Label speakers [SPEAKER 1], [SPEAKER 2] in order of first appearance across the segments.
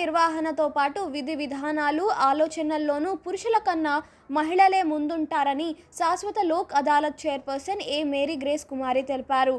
[SPEAKER 1] నిర్వహణతో పాటు విధి విధానాలు ఆలోచనల్లోనూ పురుషుల కన్నా మహిళలే ముందుంటారని శాశ్వత Lok Adalat chairperson A Mary Grace Kumari తెలిపారు.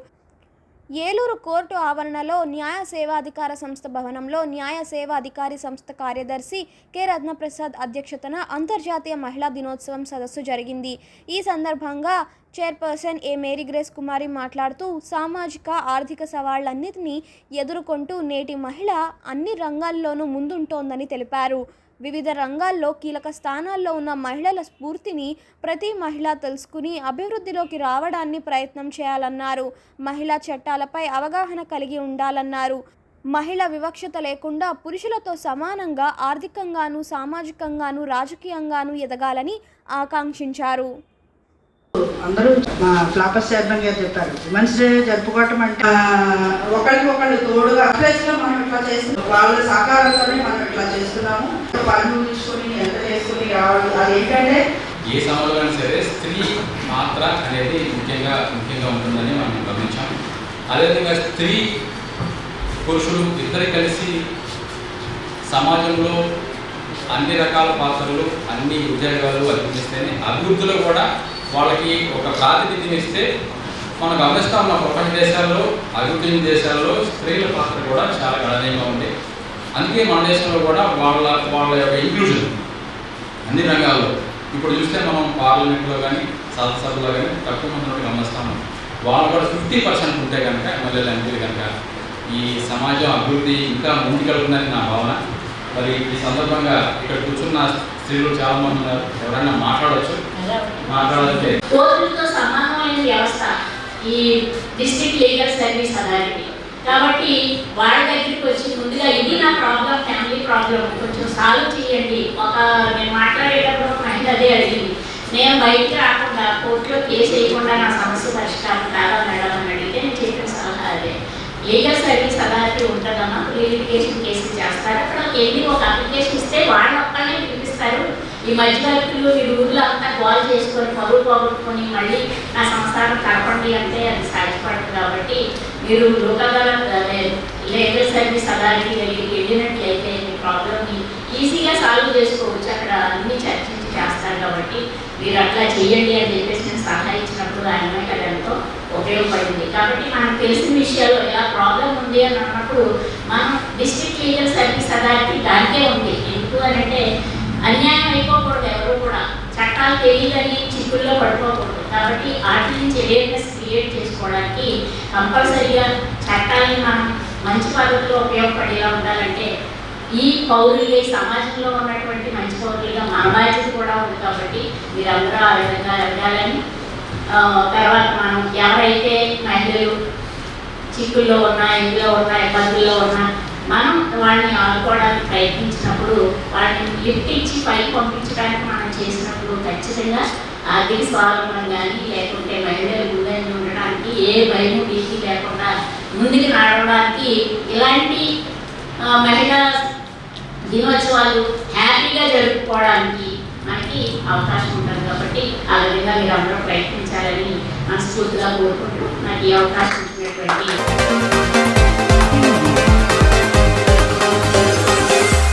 [SPEAKER 1] ఏలూరు కోర్టు ఆవరణలో న్యాయ సేవాధికార సంస్థ భవనంలో న్యాయ సేవాధికారి సంస్థ కార్యదర్శి కె. రత్నప్రసాద్ అధ్యక్షతన అంతర్జాతీయ మహిళా దినోత్సవం సదస్సు జరిగింది. ఈ సందర్భంగా chairperson A. Mary Grace Kumari మాట్లాడుతూ సామాజిక ఆర్థిక సవాళ్ళన్నింటినీ ఎదుర్కొంటూ నేటి మహిళ అన్ని రంగాల్లోనూ ముందుంటోందని తెలిపారు. వివిధ రంగాల్లో కీలక స్థానాల్లో ఉన్న మహిళల స్ఫూర్తిని ప్రతి మహిళ తెలుసుకుని అభివృద్ధిలోకి రావడాన్ని ప్రయత్నం చేయాలన్నారు. మహిళా చట్టాలపై అవగాహన కలిగి ఉండాలన్నారు. మహిళ వివక్షత లేకుండా పురుషులతో సమానంగా ఆర్థికంగాను సామాజికంగాను రాజకీయంగాను ఎదగాలని ఆకాంక్షించారు.
[SPEAKER 2] అందరూ మా ఫ్లాపస్ చైర్మన్ గారు చెప్పారు. ఉమెన్స్ డే జరుపుకోవటం అంటే ఒకరికి ఒకళ్ళు తోడుగా ప్లేస్ మనం ఇట్లా చేస్తున్నాం. వాళ్ళ సహకారంతోనే మనం ఇట్లా చేస్తున్నాము. పనులు ఎంత చేసుకుని రావాలి అది ఏంటంటే
[SPEAKER 3] ఏ సమయంలో సరే స్త్రీ మాత్ర అనేది ముఖ్యంగా ముఖ్యంగా ఉంటుందని మనం గమనించాం. అదేవిధంగా స్త్రీ పురుషులు ఇద్దరు కలిసి సమాజంలో అన్ని రకాల పాత్రలు అన్ని ఉద్యోగాలు అనిపిస్తేనే అభివృద్ధిలో కూడా వాళ్ళకి ఒక ప్రాతినిధ్యం ఇస్తే మనం గమనిస్తా ఉన్న ప్రపంచ దేశాల్లో అభివృద్ధి దేశాల్లో స్త్రీల పాత్ర కూడా చాలా గణనీయంగా ఉంది. అందుకే మన దేశంలో కూడా వాళ్ళ వాళ్ళ యొక్క ఇంక్లూజన్ అన్ని రంగాల్లో. ఇప్పుడు చూస్తే మనం పార్లమెంట్లో కానీ శాసనసభలో కానీ తక్కువ మంది గమనిస్తాము వాళ్ళు కూడా ఫిఫ్టీ పర్సెంట్ ఉంటే కనుక ఎమ్మెల్యేలు ఎంపీలు కనుక ఈ సమాజం అభివృద్ధి ఇంకా ముందుకెళ్తుందని నా భావన. మరి ఈ సందర్భంగా ఇక్కడ కూర్చున్న స్త్రీలు చాలా మంది ఉన్నారు. ఎవరైనా మాట్లాడవచ్చు మాట్లాడాలంటే
[SPEAKER 4] సమానమైన వ్యవస్థ ఈ డిస్ట్రిక్ట్ లీగల్ సర్వీస్ అథారిటీ కాబట్టి వాళ్ళ దగ్గరికి వచ్చి ముందుగా ఇది నా ప్రాబ్లం ఫ్యామిలీ ప్రాబ్లం కొంచెం సాల్వ్ చేయండి. ఒక నేను మాట్లాడేటప్పుడు ఒక మహిళ అదే అడిగింది. నేను బయటికి రాకుండా కోర్టులో కేసు వేయకుండా నా సమస్య పరిష్కారం కాదా మేడం అని అడిగితే నేను చెప్పిన సలహా అదే. లీగల్ సర్వీస్ అథారిటీ ఉంటుందమ్మా. లిటిగేషన్ కేసులు చేస్తారు. అక్కడ వెళ్ళి ఒక అప్లికేషన్ ఇస్తే వాళ్ళ ఒక్కళ్ళే పిలిపిస్తారు. ఈ మధ్యవర్తులు ఈ ఊర్లో అంతా కాల్ చేసుకొని పరువు పోగొట్టుకొని మళ్ళీ నా సంస్థానం కలపండి అంటే అది సాధ్యపడదు కాబట్టి మీరు లోకల్ లేబర్ సర్వీస్ అథారిటీ వెళ్ళి వెళ్ళినట్లయితే మీ ప్రాబ్లమ్ని ఈజీగా సాల్వ్ చేసుకోవచ్చు. అక్కడ అన్ని చర్చించి చేస్తారు కాబట్టి మీరు అట్లా చేయండి అని చెప్పేసి నేను సలహా ఇచ్చినప్పుడు ఆయన కదా ఎంతో ఉపయోగపడింది. కాబట్టి మనకు తెలిసిన విషయాలు ఇలా ప్రాబ్లం ఉంది అని అన్నప్పుడు మనం డిస్ట్రిక్ట్ లీగల్ సర్వీస్ అథారిటీ దానికే ఉంది. ఎందుకు అంటే అన్యాయం అయిపోకూడదు ఎవరు కూడా. చట్టాలు తెలియదని చిక్కుల్లో పడిపోకూడదు. కాబట్టి వాటి నుంచి అవేర్నెస్ క్రియేట్ చేసుకోవడానికి కంపల్సరీగా చట్టాన్ని మనం మంచి పద్ధతిలో ఉపయోగపడేలా ఉండాలంటే ఈ పౌరులు ఈ సమాజంలో ఉన్నటువంటి మంచి పౌరులుగా మన బాధ్యత కూడా ఉంది కాబట్టి మీరందరూ ఆ విధంగా ఎదగాలని తర్వాత మనం ఎవరైతే మహిళలు చిక్కుల్లో ఉన్నా ఇందులో ఉన్నా ఇబ్బందుల్లో ఉన్నా మనం వాళ్ళని ఆదుకోవడానికి ప్రయత్నించినప్పుడు వాళ్ళని లిఫ్ట్ ఇచ్చి పైకి పంపించడానికి మనం చేసినప్పుడు ఖచ్చితంగా ఆర్థిక స్వావలంబన కానీ లేకుంటే మహిళలు ముందని ఉండడానికి ఏ భయం భీతి లేకుండా ముందుకు నడవడానికి ఇలాంటి మహిళా దినోత్సవాలు హ్యాపీగా జరుపుకోవడానికి మనకి అవకాశం ఉంటుంది కాబట్టి ఆ విధంగా మీరు అందరూ ప్రయత్నించాలని మనస్ఫూర్తిగా కోరుకుంటూ నాకు ఈ అవకాశం ఇచ్చినటువంటి